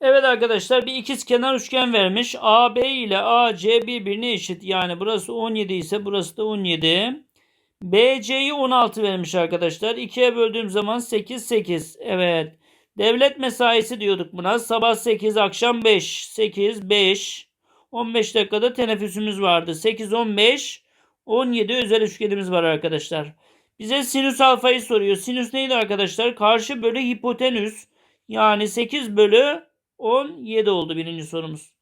arkadaşlar bir ikiz kenar üçgen vermiş. AB ile AC birbirine eşit. Yani burası 17 ise burası da 17. BC'yi 16 vermiş arkadaşlar. 2'ye böldüğüm zaman 8 8. Evet. Devlet mesaisi diyorduk buna. Sabah 8, akşam 5. 8, 5. 15 dakikada teneffüsümüz vardı. 8, 15, 17 özel üçgenimiz var arkadaşlar. Bize sinüs alfayı soruyor. Sinüs neydi arkadaşlar? Karşı bölü hipotenüs. Yani 8 bölü 17 oldu birinci sorumuz.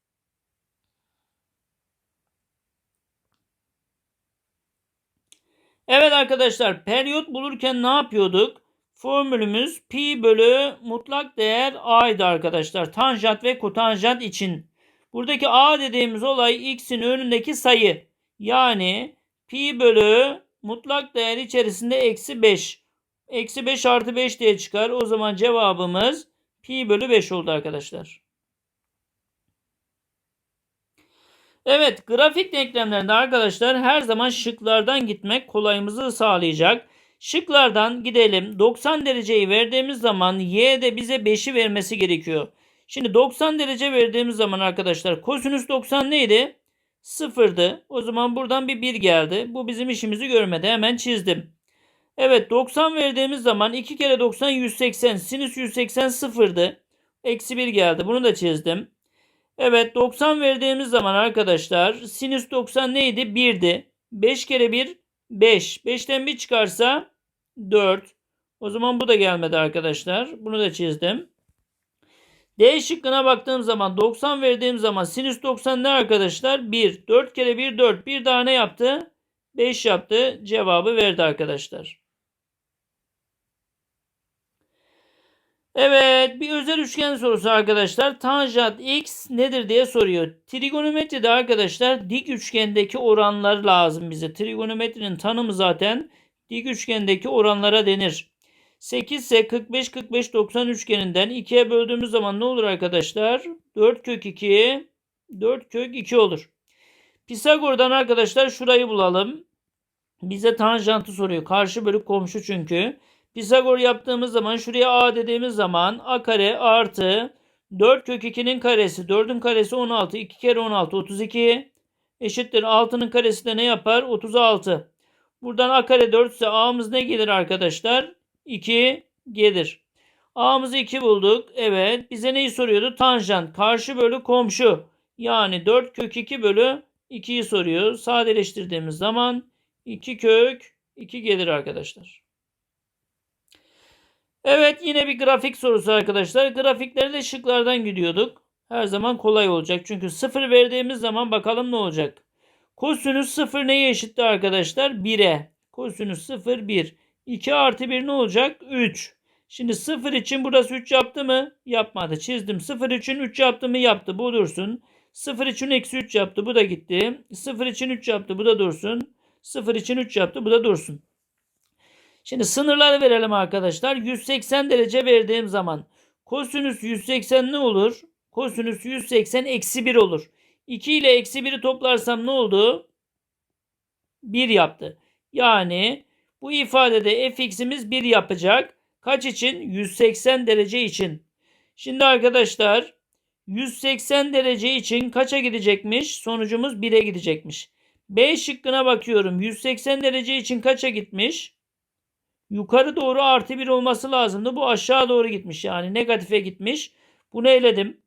Evet arkadaşlar periyot bulurken ne yapıyorduk? Formülümüz pi bölü mutlak değer a'ydı arkadaşlar. Tanjant ve kotanjant için. Buradaki a dediğimiz olay x'in önündeki sayı. Yani pi bölü mutlak değer içerisinde eksi 5. Eksi 5 artı 5 diye çıkar. O zaman cevabımız pi bölü 5 oldu arkadaşlar. Evet grafik denklemlerinde arkadaşlar her zaman şıklardan gitmek kolayımızı sağlayacak. Şıklardan gidelim. 90 dereceyi verdiğimiz zaman y'de bize 5'i vermesi gerekiyor. Şimdi 90 derece verdiğimiz zaman arkadaşlar kosinüs 90 neydi? Sıfırdı. O zaman buradan bir 1 geldi. Bu bizim işimizi görmedi. Hemen çizdim. Evet 90 verdiğimiz zaman 2 kere 90 180. Sinüs 180 sıfırdı. Eksi 1 geldi. Bunu da çizdim. Evet 90 verdiğimiz zaman arkadaşlar sinüs 90 neydi? 1'di. 5 kere 1 5. 5'ten 1 çıkarsa 4. O zaman bu da gelmedi arkadaşlar. Bunu da çizdim. D şıkkına baktığım zaman 90 verdiğim zaman sinüs 90 ne arkadaşlar? 1. 4 kere 1 4. Bir daha ne yaptı? 5 yaptı. Cevabı verdi arkadaşlar. Evet bir özel üçgen sorusu arkadaşlar. Tanjant x nedir diye soruyor. Trigonometride arkadaşlar dik üçgendeki oranlar lazım bize. Trigonometrinin tanımı zaten dik üçgendeki oranlara denir. 8 ise 45 45 90 üçgeninden 2'ye böldüğümüz zaman ne olur arkadaşlar? 4 kök 2 4 kök 2 olur. Pisagor'dan arkadaşlar şurayı bulalım. Bize tanjantı soruyor. Karşı bölü komşu çünkü. Pisagor yaptığımız zaman şuraya a dediğimiz zaman a kare artı 4 kök 2'nin karesi 4'ün karesi 16 2 kere 16 32 eşittir 6'nın karesi de ne yapar 36. Buradan a kare 4 ise a'mız ne gelir arkadaşlar 2 gelir. A'mızı 2 bulduk. Evet bize neyi soruyordu? Tanjant karşı bölü komşu. Yani 4 kök 2 bölü 2'yi soruyor. Sadeleştirdiğimiz zaman 2 kök 2 gelir arkadaşlar. Evet yine bir grafik sorusu arkadaşlar. Grafikleri de şıklardan gidiyorduk. Her zaman kolay olacak. Çünkü 0 verdiğimiz zaman bakalım ne olacak. Kosinüs 0 neye eşitti arkadaşlar? 1'e. Kosinüs 0 1. 2 artı 1 ne olacak? 3. Şimdi 0 için burası 3 yaptı mı? Yapmadı. Çizdim. 0 için 3 yaptı mı? Yaptı. Bu dursun. 0 için eksi 3 yaptı. Bu da gitti. 0 için 3 yaptı. Bu da dursun. 0 için 3 yaptı. Bu da dursun. Şimdi sınırları verelim arkadaşlar. 180 derece verdiğim zaman kosinüs 180 ne olur? Kosinüs 180 eksi 1 olur. 2 ile eksi 1'i toplarsam ne oldu? 1 yaptı. Yani bu ifadede fx'imiz 1 yapacak. Kaç için? 180 derece için. Şimdi arkadaşlar 180 derece için kaça gidecekmiş? Sonucumuz 1'e gidecekmiş. B şıkkına bakıyorum. 180 derece için kaça gitmiş? Yukarı doğru artı 1 olması lazımdı. Bu aşağı doğru gitmiş. Yani negatife gitmiş. Bunu eledim.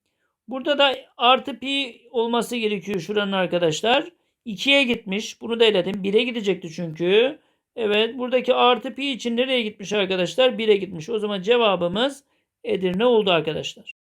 Burada da artı pi olması gerekiyor şuranın arkadaşlar. 2'ye gitmiş. Bunu da eledim. 1'e gidecekti çünkü. Evet buradaki artı pi için nereye gitmiş arkadaşlar? 1'e gitmiş. O zaman cevabımız Edirne oldu arkadaşlar.